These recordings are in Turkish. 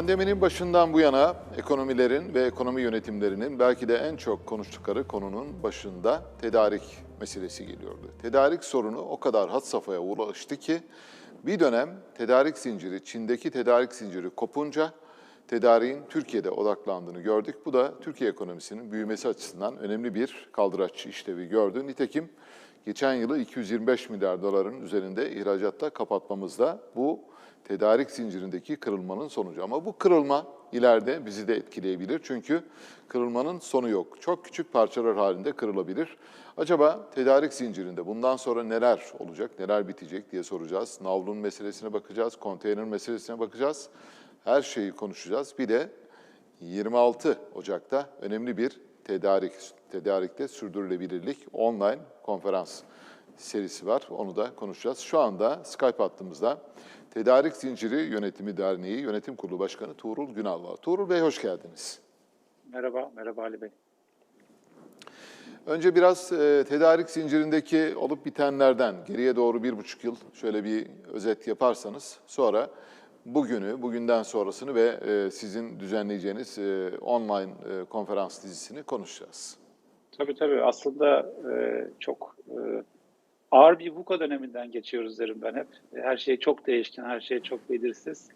Pandeminin başından bu yana ekonomilerin ve ekonomi yönetimlerinin belki de en çok konuştukları konunun başında tedarik meselesi geliyordu. Tedarik sorunu o kadar had safhaya ulaştı ki bir dönem tedarik zinciri, Çin'deki tedarik zinciri kopunca tedariğin Türkiye'de odaklandığını gördük. Bu da Türkiye ekonomisinin büyümesi açısından önemli bir kaldıraç işlevi gördü. Nitekim geçen yılı 225 milyar doların üzerinde ihracatta kapatmamızda bu tedarik zincirindeki kırılmanın sonucu. Ama bu kırılma ileride bizi de etkileyebilir. Çünkü kırılmanın sonu yok. Çok küçük parçalar halinde kırılabilir. Acaba tedarik zincirinde bundan sonra neler olacak, neler bitecek diye soracağız. Navlun meselesine bakacağız, konteyner meselesine bakacağız. Her şeyi konuşacağız. Bir de 26 Ocak'ta önemli bir tedarik, tedarikte sürdürülebilirlik online konferans serisi var. Onu da konuşacağız. Şu anda Skype hattımızda Tedarik Zinciri Yönetimi Derneği Yönetim Kurulu Başkanı Tuğrul Günal var. Tuğrul Bey hoş geldiniz. Merhaba, merhaba Ali Bey. Önce biraz e, tedarik zincirindeki olup bitenlerden geriye doğru bir buçuk yıl şöyle bir özet yaparsanız sonra bugünü, bugünden sonrasını ve e, sizin düzenleyeceğiniz e, online e, konferans dizisini konuşacağız. Tabii tabii aslında e, çok e, ağır bir VUCA döneminden geçiyoruz derim ben hep. Her şey çok değişken, her şey çok belirsiz,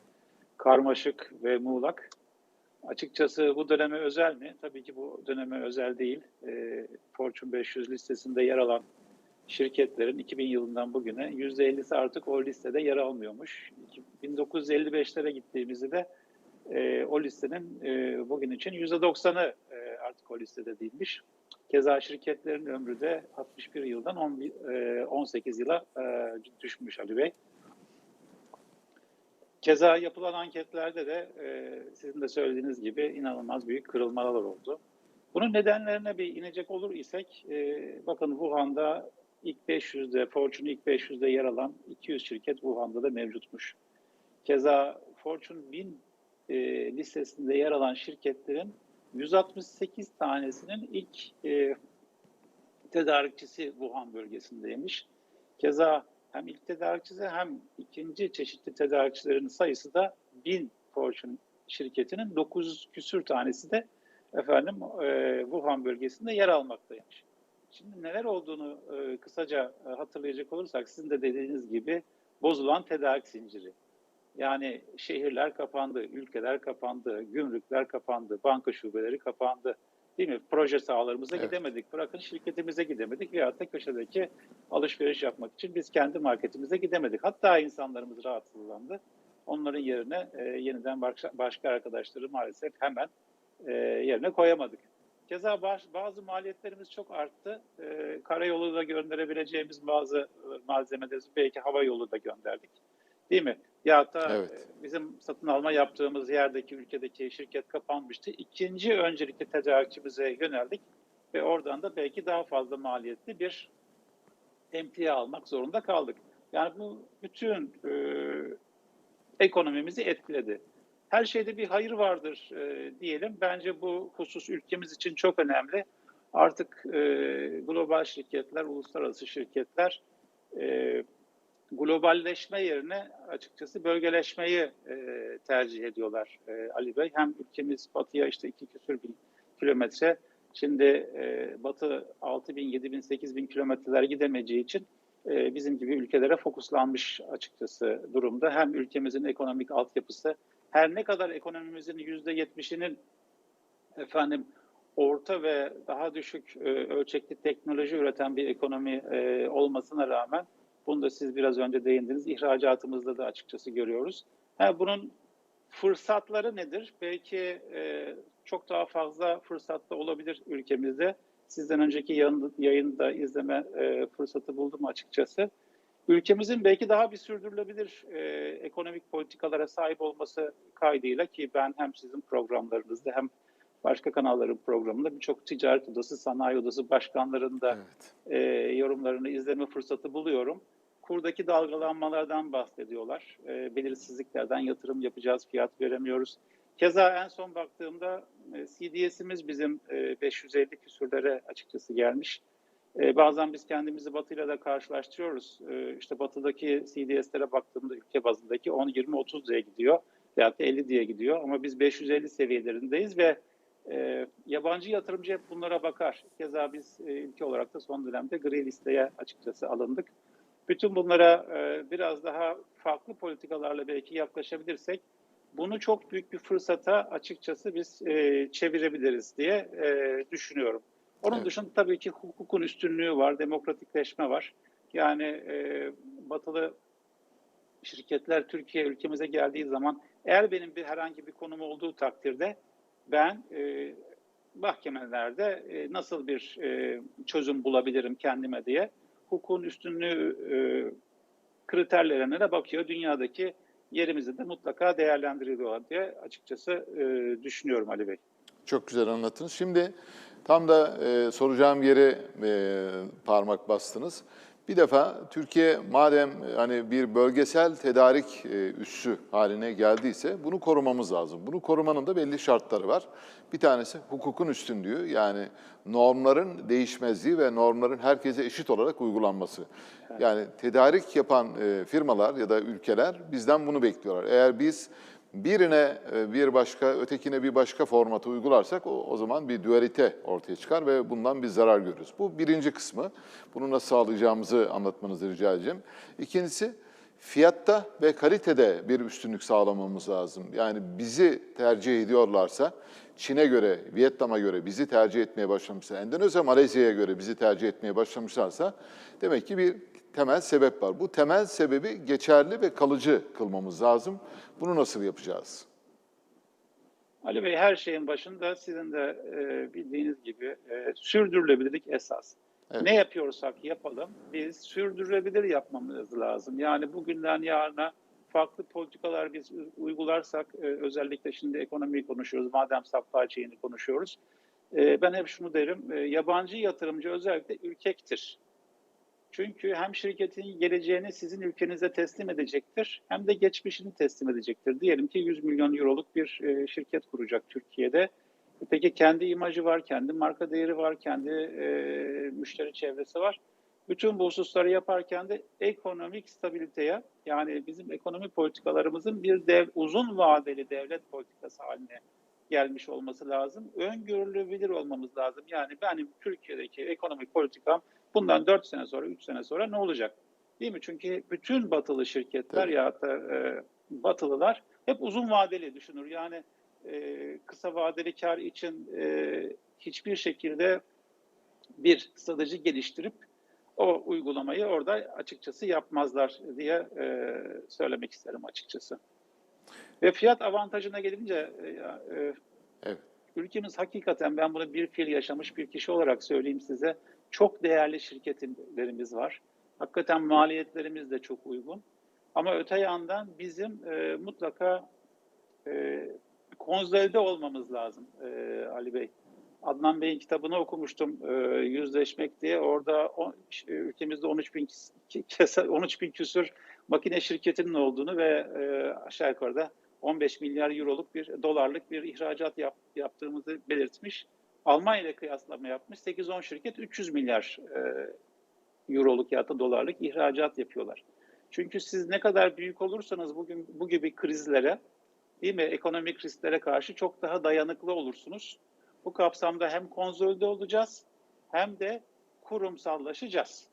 karmaşık ve muğlak. Açıkçası bu döneme özel mi? Tabii ki bu döneme özel değil. E, Fortune 500 listesinde yer alan şirketlerin 2000 yılından bugüne %50'si artık o listede yer almıyormuş. 1955'lere gittiğimizde de e, o listenin e, bugün için %90'ı e, artık o listede değilmiş. Keza şirketlerin ömrü de 61 yıldan 11, e, 18 yıla e, düşmüş Ali Bey. Keza yapılan anketlerde de e, sizin de söylediğiniz gibi inanılmaz büyük kırılmalar oldu. Bunun nedenlerine bir inecek olur isek, bakın Wuhan'da ilk 500'de, Fortune ilk 500'de yer alan 200 şirket Wuhan'da da mevcutmuş. Keza Fortune 1000 e, listesinde yer alan şirketlerin 168 tanesinin ilk e, tedarikçisi Wuhan bölgesindeymiş. Keza hem ilk tedarikçisi hem ikinci çeşitli tedarikçilerin sayısı da 1000 Fortune şirketinin 900 küsür tanesi de efendim e, Wuhan bölgesinde yer almaktaymış. Şimdi neler olduğunu e, kısaca e, hatırlayacak olursak sizin de dediğiniz gibi bozulan tedarik zinciri. Yani şehirler kapandı, ülkeler kapandı, gümrükler kapandı, banka şubeleri kapandı. Değil mi? Proje sahalarımıza Evet. gidemedik. Bırakın şirketimize gidemedik veyahut da köşedeki alışveriş yapmak için biz kendi marketimize gidemedik. Hatta insanlarımız rahatsızlandı. Onların yerine e, yeniden başka, arkadaşları maalesef hemen e, yerine koyamadık. Keza bazı maliyetlerimiz çok arttı. E, karayolu da gönderebileceğimiz bazı e, malzemeleri belki hava yolu da gönderdik. Değil mi? Ya da Evet. e, bizim satın alma yaptığımız yerdeki ülkedeki şirket kapanmıştı. İkinci öncelikli tedarikçimize yöneldik ve oradan da belki daha fazla maliyetli bir emtia almak zorunda kaldık. Yani bu bütün e, ekonomimizi etkiledi. Her şeyde bir hayır vardır e, diyelim. Bence bu husus ülkemiz için çok önemli. Artık e, global şirketler, uluslararası şirketler e, globalleşme yerine açıkçası bölgeleşmeyi e, tercih ediyorlar e, Ali Bey. Hem ülkemiz batıya işte iki küsür bin kilometre, şimdi e, batı 6 bin, 7 bin, 8 bin kilometreler gidemeyeceği için e, bizim gibi ülkelere fokuslanmış açıkçası durumda. Hem ülkemizin ekonomik altyapısı, her ne kadar ekonomimizin yüzde yetmişinin efendim orta ve daha düşük e, ölçekli teknoloji üreten bir ekonomi e, olmasına rağmen bunu da siz biraz önce değindiniz. İhracatımızda da açıkçası görüyoruz. Ha, bunun fırsatları nedir? Belki e, çok daha fazla fırsat da olabilir ülkemizde. Sizden önceki yayın, yayında izleme e, fırsatı buldum açıkçası. Ülkemizin belki daha bir sürdürülebilir e, ekonomik politikalara sahip olması kaydıyla ki ben hem sizin programlarınızda hem başka kanalların programında birçok ticaret odası, sanayi odası başkanlarında Evet. e, yorumlarını izleme fırsatı buluyorum. Kurdaki dalgalanmalardan bahsediyorlar. E, belirsizliklerden yatırım yapacağız, fiyat veremiyoruz. Keza en son baktığımda e, CDS'imiz bizim e, 550 küsürlere açıkçası gelmiş. E, bazen biz kendimizi Batı'yla da karşılaştırıyoruz. E, işte Batı'daki CDS'lere baktığımda ülke bazındaki 10, 20, 30 liraya gidiyor. veyahut da 50 diye gidiyor ama biz 550 seviyelerindeyiz ve e, yabancı yatırımcı hep bunlara bakar. Keza biz e, ülke olarak da son dönemde gri listeye açıkçası alındık. Bütün bunlara e, biraz daha farklı politikalarla belki yaklaşabilirsek bunu çok büyük bir fırsata açıkçası biz e, çevirebiliriz diye e, düşünüyorum. Onun Evet. dışında tabii ki hukukun üstünlüğü var, demokratikleşme var. Yani e, batılı şirketler Türkiye ülkemize geldiği zaman eğer benim bir herhangi bir konum olduğu takdirde ben e, mahkemelerde e, nasıl bir e, çözüm bulabilirim kendime diye hukukun üstünlüğü e, kriterlerine de bakıyor. Dünyadaki yerimizi de mutlaka değerlendiriyorlar diye açıkçası e, düşünüyorum Ali Bey. Çok güzel anlattınız. Şimdi tam da e, soracağım yere e, parmak bastınız. Bir defa Türkiye madem hani bir bölgesel tedarik e, üssü haline geldiyse bunu korumamız lazım. Bunu korumanın da belli şartları var. Bir tanesi hukukun üstünlüğü yani normların değişmezliği ve normların herkese eşit olarak uygulanması. Yani tedarik yapan e, firmalar ya da ülkeler bizden bunu bekliyorlar. Eğer biz birine e, bir başka, ötekine bir başka formatı uygularsak o, o zaman bir dualite ortaya çıkar ve bundan bir zarar görürüz. Bu birinci kısmı. Bunu nasıl sağlayacağımızı anlatmanızı rica edeceğim. İkincisi fiyatta ve kalitede bir üstünlük sağlamamız lazım. Yani bizi tercih ediyorlarsa Çin'e göre, Vietnam'a göre bizi tercih etmeye başlamışsa, Endonezya, Malezya'ya göre bizi tercih etmeye başlamışlarsa demek ki bir temel sebep var. Bu temel sebebi geçerli ve kalıcı kılmamız lazım. Bunu nasıl yapacağız? Ali Bey her şeyin başında sizin de e, bildiğiniz gibi e, sürdürülebilirlik esas. Evet. Ne yapıyorsak yapalım biz sürdürülebilir yapmamız lazım. Yani bugünden yarına farklı politikalar biz uygularsak e, özellikle şimdi ekonomiyi konuşuyoruz madem supply chain'i konuşuyoruz. E, ben hep şunu derim e, yabancı yatırımcı özellikle ürkektir. Çünkü hem şirketin geleceğini sizin ülkenize teslim edecektir hem de geçmişini teslim edecektir. Diyelim ki 100 milyon euroluk bir e, şirket kuracak Türkiye'de. E, Peki kendi imajı var, kendi marka değeri var, kendi e, müşteri çevresi var. Bütün bu hususları yaparken de ekonomik stabiliteye yani bizim ekonomi politikalarımızın bir dev, uzun vadeli devlet politikası haline gelmiş olması lazım. Öngörülebilir olmamız lazım. Yani benim Türkiye'deki ekonomik politikam bundan 4 sene sonra, 3 sene sonra ne olacak? Değil mi? Çünkü bütün batılı şirketler ya da e, batılılar hep uzun vadeli düşünür. Yani e, kısa vadeli kar için e, hiçbir şekilde bir strateji geliştirip o uygulamayı orada açıkçası yapmazlar diye e, söylemek isterim açıkçası. Ve fiyat avantajına gelince e, e, Evet. ülkemiz hakikaten ben bunu bir fiil yaşamış bir kişi olarak söyleyeyim size çok değerli şirketlerimiz var. Hakikaten maliyetlerimiz de çok uygun. Ama öte yandan bizim e, mutlaka e, konsolide olmamız lazım e, Ali Bey. Adnan Bey'in kitabını okumuştum e, Yüzleşmek diye. Orada o, işte, ülkemizde 13 bin, 13 bin küsür makine şirketinin olduğunu ve e, aşağı yukarı da 15 milyar euroluk bir dolarlık bir ihracat yap, yaptığımızı belirtmiş. Almanya ile kıyaslama yapmış. 8-10 şirket 300 milyar e, euroluk ya da dolarlık ihracat yapıyorlar. Çünkü siz ne kadar büyük olursanız bugün bu gibi krizlere, değil mi, ekonomik risklere karşı çok daha dayanıklı olursunuz. Bu kapsamda hem konsolide olacağız hem de kurumsallaşacağız.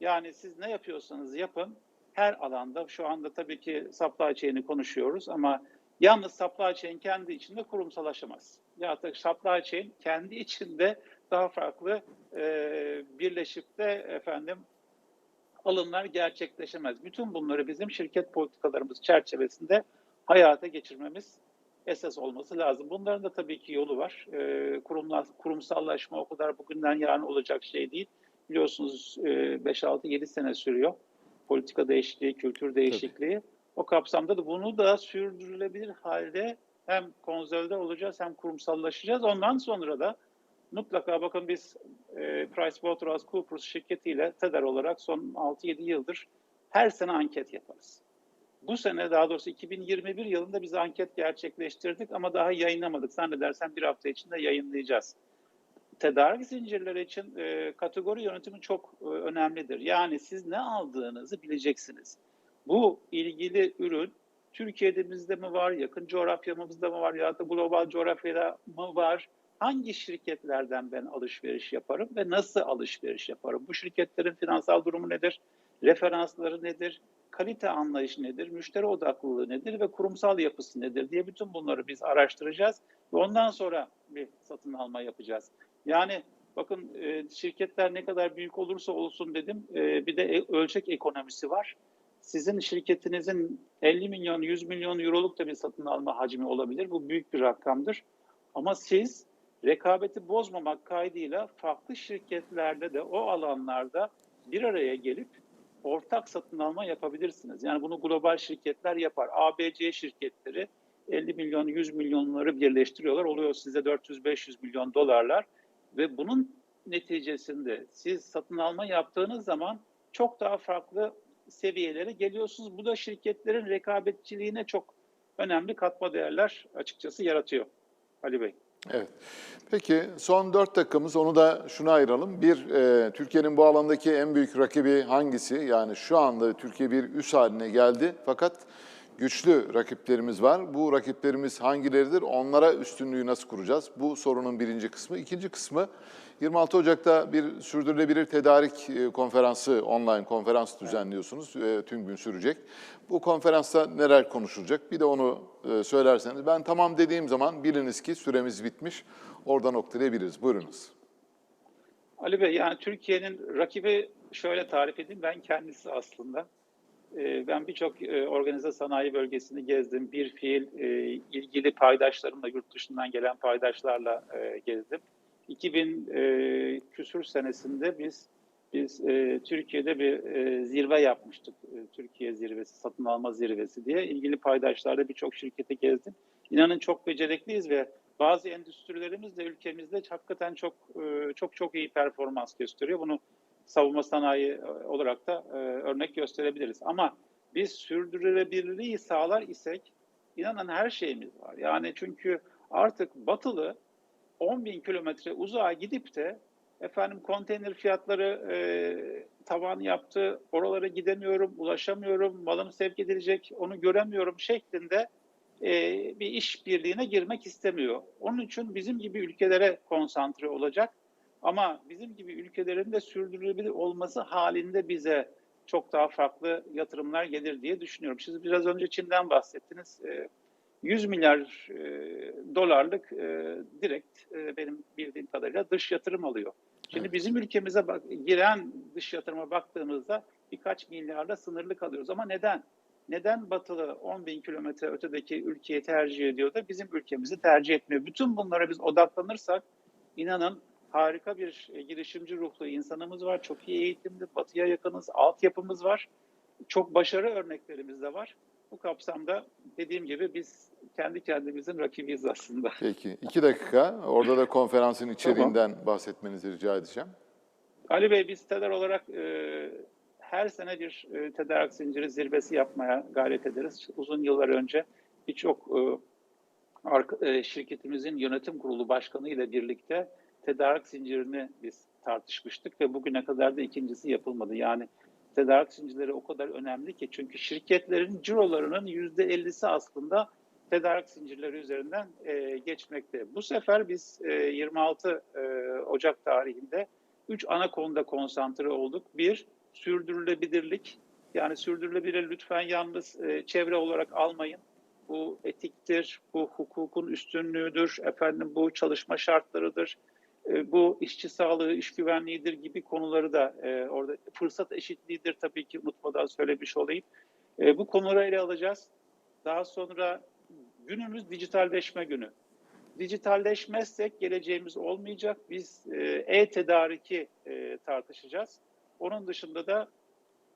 Yani siz ne yapıyorsanız yapın her alanda şu anda tabii ki supply chain'i konuşuyoruz ama yalnız supply chain kendi içinde kurumsallaşamaz. Ya da supply chain kendi içinde daha farklı e, birleşip de efendim alımlar gerçekleşemez. Bütün bunları bizim şirket politikalarımız çerçevesinde hayata geçirmemiz esas olması lazım. Bunların da tabii ki yolu var. E, kurumlar, kurumsallaşma o kadar bugünden yarın olacak şey değil. Biliyorsunuz e, 5-6-7 sene sürüyor. Politika değişikliği, kültür değişikliği. Tabii. O kapsamda da bunu da sürdürülebilir halde hem konsolide olacağız hem kurumsallaşacağız. Ondan sonra da mutlaka bakın biz e, PricewaterhouseCoopers şirketiyle TEDER olarak son 6-7 yıldır her sene anket yaparız. Bu sene daha doğrusu 2021 yılında biz anket gerçekleştirdik ama daha yayınlamadık. Zannedersem bir hafta içinde yayınlayacağız. Tedarik zincirleri için e, kategori yönetimi çok e, önemlidir. Yani siz ne aldığınızı bileceksiniz. Bu ilgili ürün Türkiye'de bizde mi var, yakın coğrafyamızda mı var ya da global coğrafyada mı var? Hangi şirketlerden ben alışveriş yaparım ve nasıl alışveriş yaparım? Bu şirketlerin finansal durumu nedir? Referansları nedir? Kalite anlayışı nedir? Müşteri odaklılığı nedir ve kurumsal yapısı nedir diye bütün bunları biz araştıracağız ve ondan sonra bir satın alma yapacağız. Yani bakın e, şirketler ne kadar büyük olursa olsun dedim e, bir de e- ölçek ekonomisi var. Sizin şirketinizin 50 milyon, 100 milyon euroluk da bir satın alma hacmi olabilir. Bu büyük bir rakamdır. Ama siz rekabeti bozmamak kaydıyla farklı şirketlerde de o alanlarda bir araya gelip ortak satın alma yapabilirsiniz. Yani bunu global şirketler yapar. ABC şirketleri 50 milyon, 100 milyonları birleştiriyorlar. Oluyor size 400-500 milyon dolarlar. Ve bunun neticesinde siz satın alma yaptığınız zaman çok daha farklı seviyelere geliyorsunuz. Bu da şirketlerin rekabetçiliğine çok önemli katma değerler açıkçası yaratıyor. Ali Bey. Evet. Peki son dört dakikamız onu da şuna ayıralım. Bir, e, Türkiye'nin bu alandaki en büyük rakibi hangisi? Yani şu anda Türkiye bir üs haline geldi fakat güçlü rakiplerimiz var. Bu rakiplerimiz hangileridir? Onlara üstünlüğü nasıl kuracağız? Bu sorunun birinci kısmı. İkinci kısmı 26 Ocak'ta bir sürdürülebilir tedarik e, konferansı, online konferans düzenliyorsunuz. E, Tüm gün sürecek. Bu konferansta neler konuşulacak? Bir de onu e, söylerseniz. Ben tamam dediğim zaman biliniz ki süremiz bitmiş. Orada noktalayabiliriz. Buyurunuz. Ali Bey yani Türkiye'nin rakibi şöyle tarif edeyim ben kendisi aslında. Ee, Ben birçok e, organize sanayi bölgesini gezdim. Bir fiil e, ilgili paydaşlarımla, yurt dışından gelen paydaşlarla e, gezdim. 2000 e, küsür senesinde biz biz e, Türkiye'de bir e, zirve yapmıştık. E, Türkiye zirvesi, satın alma zirvesi diye. İlgili paydaşlarla birçok şirketi gezdim. İnanın çok becerikliyiz ve bazı endüstrilerimiz de ülkemizde hakikaten çok e, çok çok iyi performans gösteriyor. Bunu savunma sanayi e, olarak da e, örnek gösterebiliriz. Ama biz sürdürülebilirliği sağlar isek inanın her şeyimiz var. Yani çünkü artık batılı 10 bin kilometre uzağa gidip de efendim konteyner fiyatları e, tavan yaptı, oralara gidemiyorum, ulaşamıyorum, malım sevk edilecek, onu göremiyorum şeklinde e, bir iş birliğine girmek istemiyor. Onun için bizim gibi ülkelere konsantre olacak. Ama bizim gibi ülkelerin de sürdürülebilir olması halinde bize çok daha farklı yatırımlar gelir diye düşünüyorum. Siz biraz önce Çin'den bahsettiniz. E, 100 milyar e, dolarlık e, direkt e, benim bildiğim kadarıyla dış yatırım alıyor. Şimdi Evet. bizim ülkemize bak, giren dış yatırıma baktığımızda birkaç milyarla sınırlı kalıyoruz. Ama neden? Neden batılı 10 bin kilometre ötedeki ülkeyi tercih ediyor da bizim ülkemizi tercih etmiyor? Bütün bunlara biz odaklanırsak inanın harika bir girişimci ruhlu insanımız var. Çok iyi eğitimli, batıya yakınız, altyapımız var. Çok başarı örneklerimiz de var. Bu kapsamda dediğim gibi biz kendi kendimizin rakibiyiz aslında. Peki. iki dakika. Orada da konferansın içeriğinden bahsetmenizi rica edeceğim. Ali Bey biz TEDAR olarak e, her sene bir e, tedarik zinciri zirvesi yapmaya gayret ederiz. Uzun yıllar önce birçok e, e, şirketimizin yönetim kurulu başkanı ile birlikte tedarik zincirini biz tartışmıştık ve bugüne kadar da ikincisi yapılmadı. Yani tedarik zincirleri o kadar önemli ki çünkü şirketlerin cirolarının yüzde ellisi aslında tedarik zincirleri üzerinden e, geçmekte. Bu sefer biz e, 26 e, Ocak tarihinde üç ana konuda konsantre olduk. Bir, sürdürülebilirlik. Yani sürdürülebilir lütfen yalnız e, çevre olarak almayın. Bu etiktir, bu hukukun üstünlüğüdür, efendim bu çalışma şartlarıdır, bu işçi sağlığı, iş güvenliğidir gibi konuları da e, orada fırsat eşitliğidir tabii ki unutmadan söylemiş olayım. E, bu konuları ele alacağız. Daha sonra günümüz dijitalleşme günü. Dijitalleşmezsek geleceğimiz olmayacak. Biz e, e-tedariki e, tartışacağız. Onun dışında da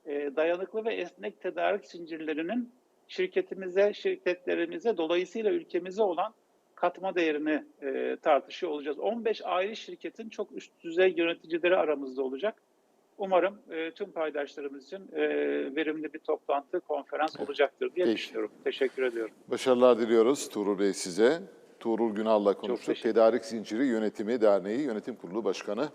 e, dayanıklı ve esnek tedarik zincirlerinin şirketimize, şirketlerimize dolayısıyla ülkemize olan katma değerini e, tartışıyor olacağız. 15 ayrı şirketin çok üst düzey yöneticileri aramızda olacak. Umarım e, tüm paydaşlarımız için e, verimli bir toplantı, konferans olacaktır diye Peki. düşünüyorum. Teşekkür ediyorum. Başarılar diliyoruz Tuğrul Bey size. Tuğrul Günal'la konuştuk. Tedarik Zinciri Yönetimi Derneği Yönetim Kurulu Başkanı